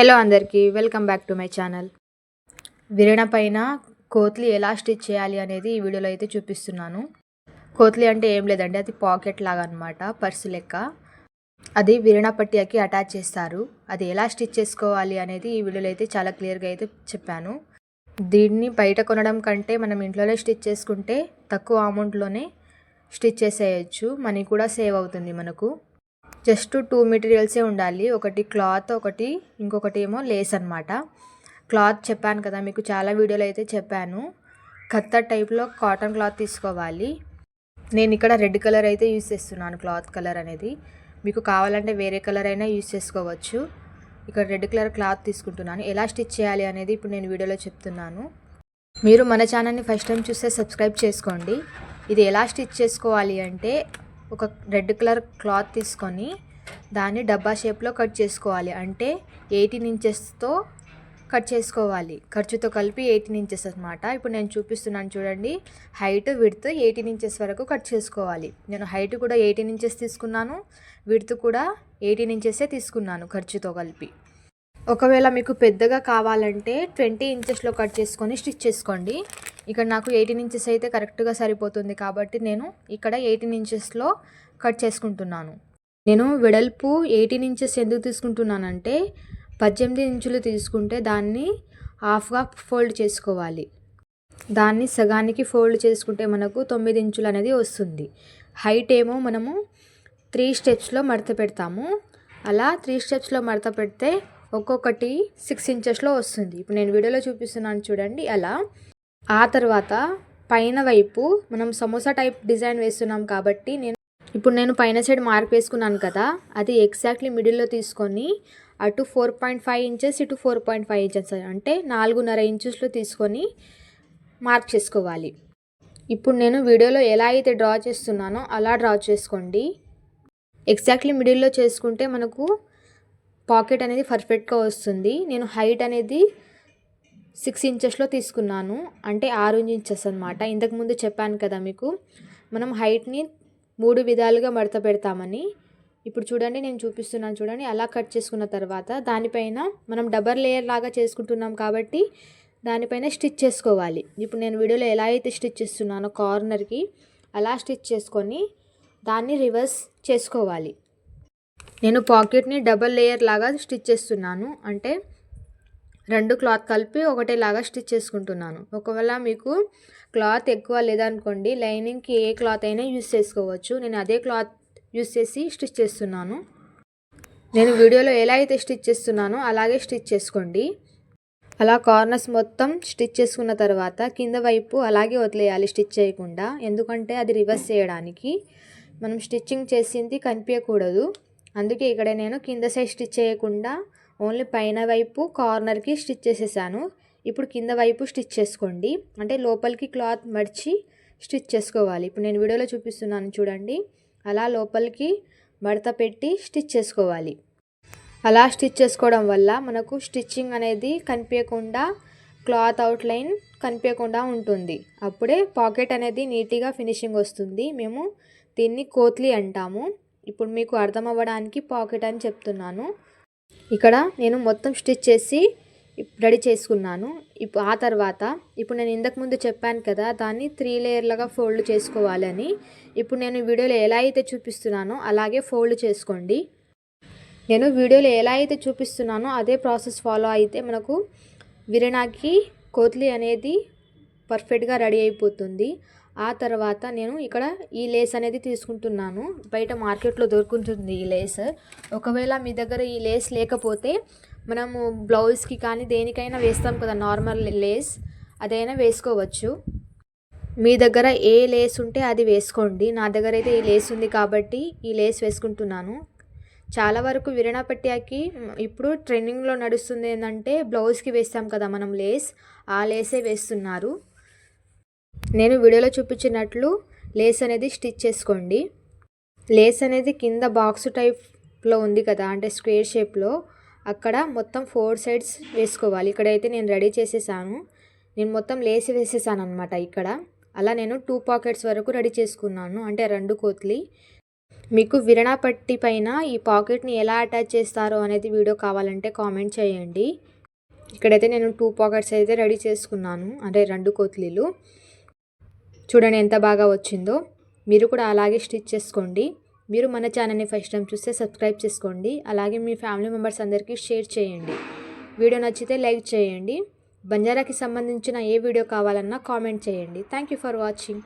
Hello అందరికీ welcome back to my channel. విరణ పైన కోత్లి ఎలా స్టిచ్ చేయాలి అనేది ఈ వీడియోలో అయితే చూపిస్తున్నాను. కోత్లి అంటే ఏం లేదండి అది పాకెట్ లాగా అనమాట పర్సు లెక్క. అది విరణ పట్టియాకి అటాచ్ చేస్తారు. అది ఎలా స్టిచ్ చేసుకోవాలి అనేది ఈ వీడియోలో అయితే చాలా క్లియర్గా అయితే చెప్పాను. దీన్ని బయట కొనడం కంటే మనం ఇంట్లోనే స్టిచ్ చేసుకుంటే తక్కువ అమౌంట్లోనే స్టిచ్ చేసేయచ్చు. మనీ కూడా సేవ్ అవుతుంది మనకు. జస్ట్ టూ మెటీరియల్సే ఉండాలి. ఒకటి క్లాత్ ఒకటి ఇంకొకటి ఏమో లేస్ అనమాట క్లాత్ చెప్పాను కదా మీకు చాలా వీడియోలు అయితే చెప్పాను. కత్త టైప్లో కాటన్ క్లాత్ తీసుకోవాలి. నేను ఇక్కడ రెడ్ కలర్ అయితే యూస్ చేస్తున్నాను క్లాత్ కలర్ అనేది. మీకు కావాలంటే వేరే కలర్ అయినా యూస్ చేసుకోవచ్చు. ఇక్కడ రెడ్ కలర్ క్లాత్ తీసుకుంటున్నాను. ఎలా స్టిచ్ చేయాలి అనేది ఇప్పుడు నేను వీడియోలో చెప్తున్నాను. మీరు మన ఛానల్ని ఫస్ట్ టైం చూస్తే సబ్స్క్రైబ్ చేసుకోండి. ఇది ఎలా స్టిచ్ చేసుకోవాలి అంటే ఒక రెడ్ కలర్ క్లాత్ తీసుకొని దాన్ని డబ్బా షేప్లో కట్ చేసుకోవాలి. అంటే ఎయిటీన్ ఇంచెస్తో కట్ చేసుకోవాలి. ఖర్చుతో కలిపి ఎయిటీన్ ఇంచెస్ అనమాట ఇప్పుడు నేను చూపిస్తున్నాను చూడండి. హైట్ విడ్త్ ఎయిటీన్ ఇంచెస్ వరకు కట్ చేసుకోవాలి. నేను హైట్ కూడా ఎయిటీన్ ఇంచెస్ తీసుకున్నాను. విడ్త్ కూడా ఎయిటీన్ ఇంచెసే తీసుకున్నాను ఖర్చుతో కలిపి. ఒకవేళ మీకు పెద్దగా కావాలంటే ట్వంటీ ఇంచెస్లో కట్ చేసుకొని స్టిచ్ చేసుకోండి. ఇక్కడ నాకు ఎయిటీన్ ఇంచెస్ అయితే కరెక్ట్గా సరిపోతుంది కాబట్టి నేను ఇక్కడ ఎయిటీన్ ఇంచెస్లో కట్ చేసుకుంటున్నాను. నేను వెడల్పు ఎయిటీన్ ఇంచెస్ ఎందుకు తీసుకుంటున్నానంటే పద్దెనిమిది ఇంచులు తీసుకుంటే దాన్ని హాఫ్గా ఫోల్డ్ చేసుకోవాలి. దాన్ని సగానికి ఫోల్డ్ చేసుకుంటే మనకు తొమ్మిది ఇంచులు అనేది వస్తుంది. హైట్ ఏమో మనము త్రీ స్టెప్స్లో మడత పెడతాము. అలా త్రీ స్టెప్స్లో మడత పెడితే ఒక్కొక్కటి సిక్స్ ఇంచెస్లో వస్తుంది. ఇప్పుడు నేను వీడియోలో చూపిస్తున్నాను చూడండి. అలా ఆ తర్వాత పైన వైపు మనం సమోసా టైప్ డిజైన్ వేస్తున్నాం కాబట్టి నేను ఇప్పుడు నేను పైన సైడ్ మార్క్ వేసుకున్నాను కదా అది ఎగ్జాక్ట్లీ మిడిల్లో తీసుకొని అటు ఫోర్ పాయింట్ ఫైవ్ ఇంచెస్ ఇటు ఫోర్ పాయింట్ ఫైవ్ ఇంచెస్ అంటే నాలుగున్నర ఇంచెస్లో తీసుకొని మార్క్ చేసుకోవాలి. ఇప్పుడు నేను వీడియోలో ఎలా అయితే డ్రా చేస్తున్నానో అలా డ్రా చేసుకోండి. ఎగ్జాక్ట్లీ మిడిల్లో చేసుకుంటే మనకు పాకెట్ అనేది పర్ఫెక్ట్గా వస్తుంది. నేను హైట్ అనేది సిక్స్ ఇంచెస్లో తీసుకున్నాను. అంటే ఆరు ఇంచెస్ అనమాట ఇంతకుముందు చెప్పాను కదా మీకు. మనం హైట్ని మూడు విధాలుగా మడత పెడతామని. ఇప్పుడు చూడండి నేను చూపిస్తున్నాను చూడండి. అలా కట్ చేసుకున్న తర్వాత దానిపైన మనం డబల్ లేయర్ లాగా చేసుకుంటున్నాం కాబట్టి దానిపైన స్టిచ్ చేసుకోవాలి. ఇప్పుడు నేను వీడియోలో ఎలా అయితే స్టిచ్ చేస్తున్నానో కార్నర్కి అలా స్టిచ్ చేసుకొని దాన్ని రివర్స్ చేసుకోవాలి. నేను పాకెట్ని డబల్ లేయర్ లాగా స్టిచ్ చేస్తున్నాను. అంటే రెండు క్లాత్ కలిపి ఒకటేలాగా స్టిచ్ చేసుకుంటున్నాను. ఒకవేళ మీకు క్లాత్ ఎక్కువ లేదనుకోండి లైనింగ్కి ఏ క్లాత్ అయినా యూస్ చేసుకోవచ్చు. నేను అదే క్లాత్ యూస్ చేసి స్టిచ్ చేస్తున్నాను. నేను వీడియోలో ఎలా అయితే స్టిచ్ చేస్తున్నానో అలాగే స్టిచ్ చేసుకోండి. అలా కార్నర్స్ మొత్తం స్టిచ్ చేసుకున్న తర్వాత కింద వైపు అలాగే వదిలేయాలి స్టిచ్ చేయకుండా. ఎందుకంటే అది రివర్స్ చేయడానికి. మనం స్టిచ్చింగ్ చేసింది కనిపించకూడదు. అందుకే ఇక్కడ నేను కింద సైడ్ స్టిచ్ చేయకుండా ఓన్లీ పైన వైపు కార్నర్కి స్టిచ్ చేసేసాను. ఇప్పుడు కింద వైపు స్టిచ్ చేసుకోండి. అంటే లోపలికి క్లాత్ మడిచి స్టిచ్ చేసుకోవాలి. ఇప్పుడు నేను వీడియోలో చూపిస్తున్నాను చూడండి. అలా లోపలికి మడత పెట్టి స్టిచ్ చేసుకోవాలి. అలా స్టిచ్ చేసుకోవడం వల్ల మనకు స్టిచ్చింగ్ అనేది కనిపించకుండా క్లాత్ అవుట్లైన్ కనిపించకుండా ఉంటుంది. అప్పుడే పాకెట్ అనేది నీట్గా ఫినిషింగ్ వస్తుంది. మేము దీన్ని కోత్లీ అంటాము. ఇప్పుడు మీకు అర్థం అవ్వడానికి పాకెట్ అని చెప్తున్నాను. ఇక్కడ నేను మొత్తం స్టిచ్ చేసి రెడీ చేసుకున్నాను. ఇప్పుడు ఆ తర్వాత ఇప్పుడు నేను ఇంతకుముందు చెప్పాను కదా దాన్ని త్రీ లేయర్లుగా ఫోల్డ్ చేసుకోవాలని ఇప్పుడు నేను వీడియోలో ఎలా అయితే చూపిస్తున్నానో అలాగే ఫోల్డ్ చేసుకోండి. నేను వీడియోలో ఎలా అయితే చూపిస్తున్నానో అదే ప్రాసెస్ ఫాలో అయితే మనకు విరణాకి కోత్లీ అనేది పర్ఫెక్ట్గా రెడీ అయిపోతుంది. ఆ తర్వాత నేను ఇక్కడ ఈ లేస్ అనేది తీసుకుంటున్నాను. బయట మార్కెట్లో దొరుకుతుంది ఈ లేస్. ఒకవేళ మీ దగ్గర ఈ లేస్ లేకపోతే మనము బ్లౌజ్కి కానీ దేనికైనా వేస్తాం కదా నార్మల్ లేస్ అదైనా వేసుకోవచ్చు. మీ దగ్గర ఏ లేస్ ఉంటే అది వేసుకోండి. నా దగ్గర అయితే ఈ లేస్ ఉంది కాబట్టి ఈ లేస్ వేసుకుంటున్నాను. చాలా వరకు విరణ పట్టాకి ఇప్పుడు ట్రెండింగ్లో నడుస్తుంది ఏంటంటే బ్లౌజ్కి వేస్తాం కదా మనం లేస్ ఆ లేసే వేస్తున్నారు. నేను వీడియోలో చూపించినట్లు లేస్ అనేది స్టిచ్ చేసుకోండి. లేస్ అనేది కింద బాక్స్ టైప్లో ఉంది కదా అంటే స్క్వేర్ షేప్లో. అక్కడ మొత్తం ఫోర్ సైడ్స్ వేసుకోవాలి. ఇక్కడైతే నేను రెడీ చేసేసాను. నేను మొత్తం లేస్ వేసేసాను అనమాట ఇక్కడ. అలా నేను టూ పాకెట్స్ వరకు రెడీ చేసుకున్నాను అంటే రెండు కోత్లి మీకు విరణా పట్టి పైన ఈ పాకెట్ని ఎలా అటాచ్ చేస్తారో అనేది వీడియో కావాలంటే కామెంట్ చేయండి. ఇక్కడైతే నేను టూ పాకెట్స్ అయితే రెడీ చేసుకున్నాను అంటే రెండు కోత్లీలు. చూడండి ఎంత బాగా వచ్చిందో. మీరు కూడా అలాగే స్టిచ్ చేసుకోండి. మీరు మన ఛానల్ని ఫస్ట్ టైం చూస్తే సబ్స్క్రైబ్ చేసుకోండి. అలాగే మీ ఫ్యామిలీ మెంబర్స్ అందరికీ షేర్ చేయండి. వీడియో నచ్చితే లైక్ చేయండి. బంజారాకి సంబంధించిన ఏ వీడియో కావాలన్నా కామెంట్ చేయండి. Thank you for watching.